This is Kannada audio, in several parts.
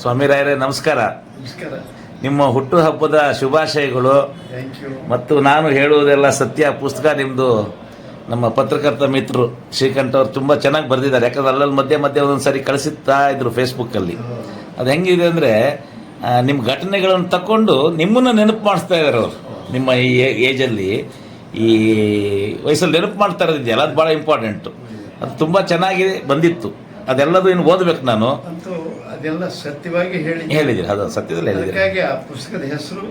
ಸ್ವಾಮಿ ರಾಯರೇ ನಮಸ್ಕಾರ. ನಮಸ್ಕಾರ. ನಿಮ್ಮ ಹುಟ್ಟುಹಬ್ಬದ ಶುಭಾಶಯಗಳು. ಮತ್ತು ನಾನು ಹೇಳುವುದೆಲ್ಲ ಸತ್ಯ ಪುಸ್ತಕ ನಿಮ್ಮದು ನಮ್ಮ ಪತ್ರಕರ್ತ ಮಿತ್ರರು ಶ್ರೀಕಂಠ ಅವರು ತುಂಬ ಚೆನ್ನಾಗಿ ಬರೆದಿದ್ದಾರೆ. ಯಾಕಂದ್ರೆ ಅಲ್ಲಲ್ಲಿ ಮಧ್ಯೆ ಮಧ್ಯೆ ಒಂದೊಂದು ಸರಿ ಕಳಿಸುತ್ತಾ ಇದ್ರು ಫೇಸ್ಬುಕ್ಕಲ್ಲಿ. ಅದು ಹೆಂಗಿದೆ ಅಂದರೆ ನಿಮ್ಮ ಘಟನೆಗಳನ್ನು ತಕೊಂಡು ನಿಮ್ಮನ್ನು ನೆನಪು ಮಾಡಿಸ್ತಾ ಇದ್ದಾರೆ ಅವರು. ನಿಮ್ಮ ಈ ಏಜಲ್ಲಿ ಈ ವಯಸ್ಸಲ್ಲಿ ನೆನಪು ಮಾಡ್ತಾ ಇರೋದಿದೆಯಲ್ಲ ಅದು ಭಾಳ ಇಂಪಾರ್ಟೆಂಟು. ಅದು ತುಂಬ ಚೆನ್ನಾಗಿ ಬಂದಿತ್ತು. ಅದೆಲ್ಲದೂ ಇನ್ನು ಓದಬೇಕು ನಾನು. ಅದೆಲ್ಲ ಸತ್ಯವಾಗಿ ಹೇಳಿ ಹೇಳಿದ್ದೀರಿ ಅದು ಸತ್ಯದಲ್ಲಿ ಹೇಳಿದ್ದೀರಿ ಅದಕ್ಕಾಗಿ ಆ ಪುಸ್ತಕದ ಹೆಸರು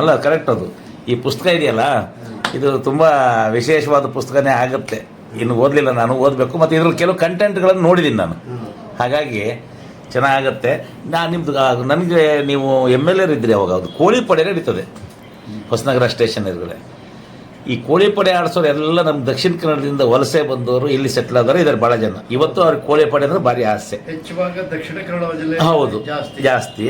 ಅಲ್ಲ ಕರೆಕ್ಟ್ ಅದು. ಈ ಪುಸ್ತಕ ಇದೆಯಲ್ಲ ಇದು ತುಂಬ ವಿಶೇಷವಾದ ಪುಸ್ತಕನೇ ಆಗುತ್ತೆ. ಇನ್ನು ಓದಲಿಲ್ಲ ನಾನು ಓದಬೇಕು. ಮತ್ತು ಇದ್ರಲ್ಲಿ ಕೆಲವು ಕಂಟೆಂಟ್ಗಳನ್ನು ನೋಡಿದ್ದೀನಿ ನಾನು. ಹಾಗಾಗಿ ಚೆನ್ನಾಗತ್ತೆ. ನಾನು ನಿಮ್ಮದು ನನಗೆ ನೀವು ಎಂ ಎಲ್ ಎರ್ ಇದ್ರಿ ಅವಾಗ. ಅದು ಕೋಳಿ ಪಡೆ ನಡೀತದೆ. ಹೊಸನಗರ ಸ್ಟೇಷನ್ ಎದುರುಗಡೆ. ಈ ಕೋಳಿ ಪಡೆ ಆಡಿಸೋರು ಎಲ್ಲ ನಮ್ಮ ದಕ್ಷಿಣ ಕನ್ನಡದಿಂದ ವಲಸೆ ಬಂದವರು ಇಲ್ಲಿ ಸೆಟ್ಲ್ ಆದವರು ಇದ್ದಾರೆ ಭಾಳ ಜನ. ಇವತ್ತು ಅವ್ರಿಗೆ ಕೋಳಿ ಪಡೆ ಅಂದ್ರೆ ಭಾರಿ ಆಸೆ. ದಕ್ಷಿಣ ಕನ್ನಡ ಜಿಲ್ಲೆ ಹೌದು ಜಾಸ್ತಿ.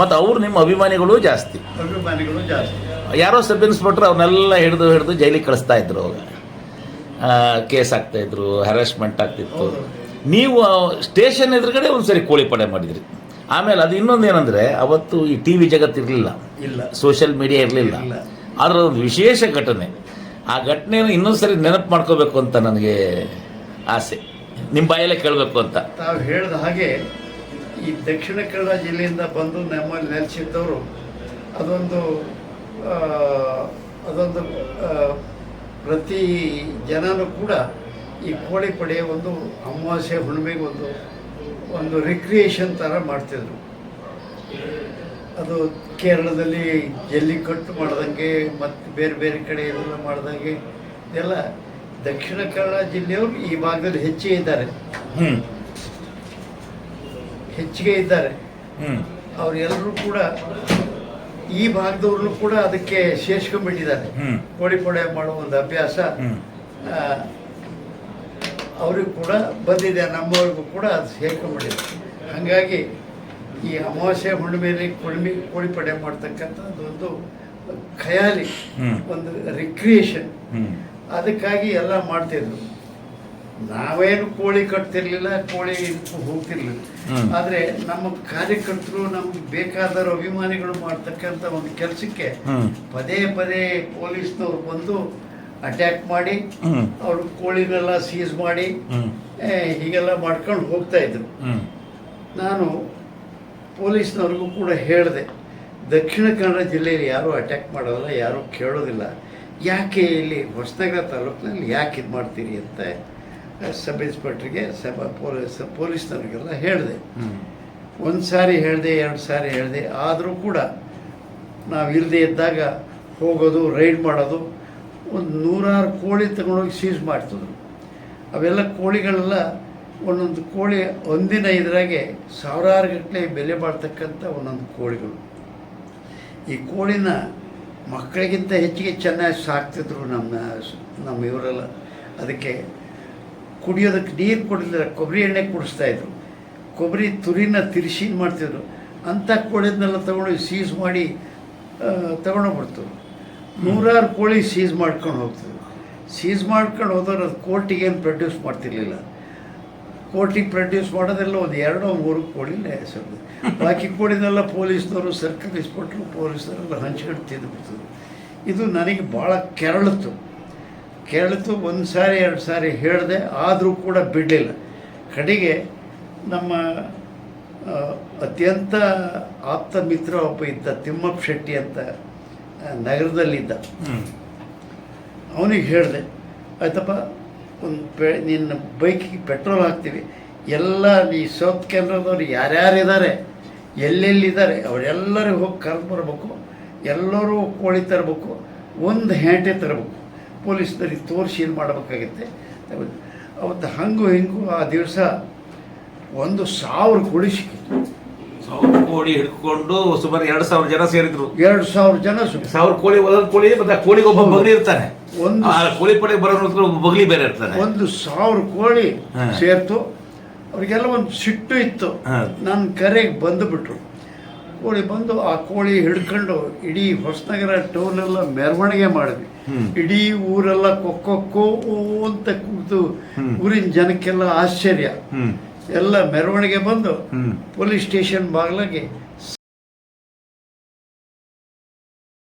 ಮತ್ತು ಅವ್ರು ನಿಮ್ಮ ಅಭಿಮಾನಿಗಳು ಜಾಸ್ತಿ. ಅಭಿಮಾನಿಗಳು ಜಾಸ್ತಿ. ಯಾರೋ ಸಬ್ ಇನ್ಸ್ಪೆಕ್ಟರ್ ಅವ್ರನ್ನೆಲ್ಲ ಹಿಡಿದು ಹಿಡಿದು ಜೈಲಿಗೆ ಕಳಿಸ್ತಾ ಇದ್ರು ಅವಾಗ. ಕೇಸ್ ಆಗ್ತಾ ಇದ್ರು ಹ್ಯಾರಾಸ್ಮೆಂಟ್ ಆಗ್ತಿತ್ತು. ನೀವು ಸ್ಟೇಷನ್ ಎದುರುಗಡೆ ಒಂದ್ಸರಿ ಕೋಳಿ ಪಡೆ ಮಾಡಿದ್ರಿ. ಆಮೇಲೆ ಅದು ಇನ್ನೊಂದು ಏನಂದ್ರೆ ಅವತ್ತು ಈ ಟಿ ವಿ ಜಗತ್ತು ಇರಲಿಲ್ಲ. ಇಲ್ಲ. ಸೋಷಿಯಲ್ ಮೀಡಿಯಾ ಇರಲಿಲ್ಲ. ಆದ್ರೆ ಅದರ ಒಂದು ವಿಶೇಷ ಘಟನೆ. ಆ ಘಟನೆಯನ್ನು ಇನ್ನೊಂದು ಸರಿ ನೆನಪು ಮಾಡ್ಕೋಬೇಕು ಅಂತ ನನಗೆ ಆಸೆ. ನಿಮ್ಮ ಬಾಯಲ್ಲೇ ಕೇಳಬೇಕು ಅಂತ. ತಾವು ಹೇಳಿದ ಹಾಗೆ ಈ ದಕ್ಷಿಣ ಕನ್ನಡ ಜಿಲ್ಲೆಯಿಂದ ಬಂದು ನಮ್ಮಲ್ಲಿ ನೆಲೆಸಿದ್ದವರು ಅದೊಂದು ಅದೊಂದು ಪ್ರತಿ ಜನನೂ ಕೂಡ ಈ ಕೋಳಿ ಪಡೆಯ ಒಂದು ಅಮಾವಾಸ್ಯೆ ಹುಣ್ಣಿಮೆಗೆ ಒಂದು ಒಂದು ರಿಕ್ರಿಯೇಷನ್ ಥರ ಮಾಡ್ತಿದ್ರು. ಅದು ಕೇರಳದಲ್ಲಿ ಜಲ್ಲಿ ಕಟ್ಟು ಮಾಡ್ದಂಗೆ ಮತ್ತು ಬೇರೆ ಬೇರೆ ಕಡೆ ಎಲ್ಲ ಮಾಡ್ದಂಗೆ ಎಲ್ಲ ದಕ್ಷಿಣ ಕನ್ನಡ ಜಿಲ್ಲೆಯವರು ಈ ಭಾಗದಲ್ಲಿ ಹೆಚ್ಚಿಗೆ ಇದ್ದಾರೆ. ಹ್ಞೂ ಹೆಚ್ಚಿಗೆ ಇದ್ದಾರೆ. ಹ್ಞೂ ಅವರೆಲ್ಲರೂ ಕೂಡ ಈ ಭಾಗದವ್ರನ್ನು ಕೂಡ ಅದಕ್ಕೆ ಸೇರ್ಸ್ಕೊಂಡ್ಬಿಟ್ಟಿದ್ದಾರೆ. ಕೋಳಿ ಪೊಡೆ ಮಾಡುವ ಒಂದು ಅಭ್ಯಾಸ. ಅವ್ರಿಗೂ ಕೂಡ ಬಂದಿದೆ. ನಮ್ಮವ್ರಿಗೂ ಕೂಡ ಅದು ಸೇರ್ಕೊಂಡ್ಬಿಟ್ಟಿದೆ. ಹಾಗಾಗಿ ಈ ಅಮಾವಾಸ್ಯೆ ಹುಣ್ಣಿಮೆಯಲ್ಲಿ ಕುಳ್ಮಿ ಕೋಳಿ ಪಡೆ ಮಾಡ್ತಕ್ಕಂಥದ್ದು ಒಂದು ಖಯಾಲಿ ಒಂದು ರಿಕ್ರಿಯೇಷನ್ ಅದಕ್ಕಾಗಿ ಎಲ್ಲ ಮಾಡ್ತಿದ್ರು. ನಾವೇನು ಕೋಳಿ ಕಟ್ತಿರ್ಲಿಲ್ಲ ಕೋಳಿ ಹೋಗ್ತಿರ್ಲಿಲ್ಲ. ಆದ್ರೆ ನಮ್ಮ ಕಾರ್ಯಕರ್ತರು ನಮ್ಗೆ ಬೇಕಾದವರು ಅಭಿಮಾನಿಗಳು ಮಾಡ್ತಕ್ಕಂಥ ಒಂದು ಕೆಲಸಕ್ಕೆ. ಪದೇ ಪದೇ ಪೊಲೀಸ್ನವ್ರು ಬಂದು ಅಟ್ಯಾಕ್ ಮಾಡಿ. ಅವ್ರ ಕೋಳಿಗಳೆಲ್ಲ ಸೀಸ್ ಮಾಡಿ ಹೀಗೆಲ್ಲ ಮಾಡ್ಕೊಂಡು ಹೋಗ್ತಾ ಇದ್ರು. ನಾನು ಪೊಲೀಸ್ನವ್ರಿಗೂ ಕೂಡ ಹೇಳಿದೆ ದಕ್ಷಿಣ ಕನ್ನಡ ಜಿಲ್ಲೆಯಲ್ಲಿ ಯಾರೂ ಅಟ್ಯಾಕ್ ಮಾಡೋದಿಲ್ಲ ಯಾರೂ ಕೇಳೋದಿಲ್ಲ. ಯಾಕೆ ಇಲ್ಲಿ ಹೊಸನಗರ ತಾಲೂಕಿನಲ್ಲಿ ಯಾಕೆ ಇದು ಮಾಡ್ತೀರಿ ಅಂತ ಸಬ್ ಇನ್ಸ್ಪೆಕ್ಟ್ರಿಗೆ ಸಬ್ ಪೊಲೀಸ್ ಪೊಲೀಸ್ನವ್ರಿಗೆಲ್ಲ ಹೇಳಿದೆ. ಒಂದು ಸಾರಿ ಹೇಳಿದೆ ಎರಡು ಸಾರಿ ಹೇಳಿದೆ. ಆದರೂ ಕೂಡ ನಾವು ಇಲ್ಲದೆ ಇದ್ದಾಗ ಹೋಗೋದು ರೈಡ್ ಮಾಡೋದು ಒಂದು ನೂರಾರು ಕೋಳಿ ತಗೊಂಡೋಗಿ ಸೀಸ್ ಮಾಡ್ತಿದ್ರು. ಅವೆಲ್ಲ ಕೋಳಿಗಳೆಲ್ಲ ಒಂದೊಂದು ಕೋಳಿ ಒಂದಿನ ಇದರಾಗೆ ಸಾವಿರಾರು ಗಟ್ಟಲೆ ಬೆಲೆ ಬಾಳ್ತಕ್ಕಂಥ ಒಂದೊಂದು ಕೋಳಿಗಳು. ಈ ಕೋಳಿನ ಮಕ್ಕಳಿಗಿಂತ ಹೆಚ್ಚಿಗೆ ಚೆನ್ನಾಗಿ ಸಾಕ್ತಿದ್ರು ನಮ್ಮ ನಮ್ಮ ಇವರೆಲ್ಲ. ಅದಕ್ಕೆ ಕುಡಿಯೋದಕ್ಕೆ ನೀರು ಕೊಡಲಿಲ್ಲ ಕೊಬ್ಬರಿ ಎಣ್ಣೆ ಕುಡಿಸ್ತಾ ಇದ್ರು. ಕೊಬ್ಬರಿ ತುರಿನ ತಿರ್ಸಿ ಮಾಡ್ತಿದ್ರು. ಅಂಥ ಕೋಳಿದ್ನೆಲ್ಲ ತಗೊಂಡು ಸೀಸ್ ಮಾಡಿ ತಗೊಂಡೋಗ್ಬಿಡ್ತು ನೂರಾರು ಕೋಳಿ ಸೀಸ್ ಮಾಡ್ಕೊಂಡು ಹೋಗ್ತಿದ್ರು. ಸೀಸ್ ಮಾಡ್ಕೊಂಡು ಹೋದವ್ರು ಅದು ಕೋರ್ಟಿಗೆ ಏನು ಪ್ರೊಡ್ಯೂಸ್ ಮಾಡ್ತಿರ್ಲಿಲ್ಲ. ಕೋರ್ಟಿಗೆ ಪ್ರೊಡ್ಯೂಸ್ ಮಾಡೋದೆಲ್ಲ ಒಂದು ಎರಡೋ ಮೂರು ಕೋಳಿ ಹೆಸರು ಬಾಕಿ ಕೋಳಿನೆಲ್ಲ ಪೊಲೀಸ್ನವರು ಸರ್ಕಲ್ ಇಸ್ಕೊಟ್ರು ಪೊಲೀಸ್ನವರೆಲ್ಲ ಹಂಚ್ಕೊಂಡು ಬಿಡ್ತದೆ. ಇದು ನನಗೆ ಭಾಳ ಕೆರಳಿತು ಕೆರಳಿತು ಒಂದು ಸಾರಿ ಎರಡು ಸಾರಿ ಹೇಳಿದೆ ಆದರೂ ಕೂಡ ಬಿಡಲಿಲ್ಲ. ಕಡೆಗೆ ನಮ್ಮ ಅತ್ಯಂತ ಆಪ್ತ ಮಿತ್ರ ಒಬ್ಬ ಇದ್ದ ತಿಮ್ಮಪ್ಪ ಶೆಟ್ಟಿ ಅಂತ ನಗರದಲ್ಲಿದ್ದ. ಅವನಿಗೆ ಹೇಳಿದೆ ಆಯ್ತಪ್ಪ ಒಂದು ಪೆ ನಿನ್ನ ಬೈಕಿಗೆ ಪೆಟ್ರೋಲ್ ಹಾಕ್ತೀವಿ. ಎಲ್ಲ ಈ ಸೌತ್ ಕೇಂದ್ರದವ್ರು ಯಾರ್ಯಾರಿದ್ದಾರೆ, ಎಲ್ಲೆಲ್ಲಿದ್ದಾರೆ, ಅವರೆಲ್ಲರಿಗೂ ಹೋಗಿ ಕರ್ದು ಬರಬೇಕು, ಎಲ್ಲರೂ ಕೋಳಿ ತರಬೇಕು, ಒಂದು ಹೆಂಟೆ ತರಬೇಕು. ಪೊಲೀಸ್ನವ್ರಿಗೆ ತೋರಿಸಿ ಏನು ಮಾಡಬೇಕಾಗತ್ತೆ? ಅವತ್ತು ಹಂಗು ಹಿಂಗು ಆ ದಿವಸ ಒಂದು ಸಾವಿರ ಕೊಡಿ ಕೋಳಿ ಹಿಡ್ಕೊಂಡು ಸುಮಾರು ಎರಡು ಸಾವಿರ ಜನ ಸೇರಿದ್ರು. ಎರಡು ಸಾವಿರ ಜನ ಸು ಸಾವಿರ ಕೋಳಿ ಒಂದೊಂದು ಕೋಳಿ ಮತ್ತೆ ಕೋಳಿಗೆ ಒಬ್ಬ ಬಗ್ಲಿ ಇರ್ತಾನೆ. ಒಂದು- ಕೋಳಿ ಪಡೆಗೆ ಬರೋದ್ರ ಒಬ್ಬ ಮಗಲಿ ಬೇರೆ ಇರ್ತಾನೆ. ಒಂದು ಸಾವಿರ ಕೋಳಿ. ಸೇರ್ತು. ಅವ್ರಿಗೆಲ್ಲ ಒಂದು ಸಿಟ್ಟು ಇತ್ತು. ನನ್ನ ಕರೆಗೆ ಬಂದುಬಿಟ್ರು. ಕೋಳಿ ಬಂದು ಆ ಕೋಳಿ ಹಿಡ್ಕೊಂಡು ಇಡೀ ಹೊಸನಗರ ಟೌನೆಲ್ಲ ಮೆರವಣಿಗೆ ಮಾಡಿದ್ವಿ. ಇಡೀ ಊರೆಲ್ಲ ಕೊಕ್ಕೊಕ್ಕೋ ಅಂತ ಕೂತು. ಊರಿನ ಜನಕ್ಕೆಲ್ಲ ಆಶ್ಚರ್ಯ. ಎಲ್ಲ ಮೆರವಣಿಗೆ ಬಂದು ಪೊಲೀಸ್ ಸ್ಟೇಷನ್ ಬಾಗಿಲಾಗೆ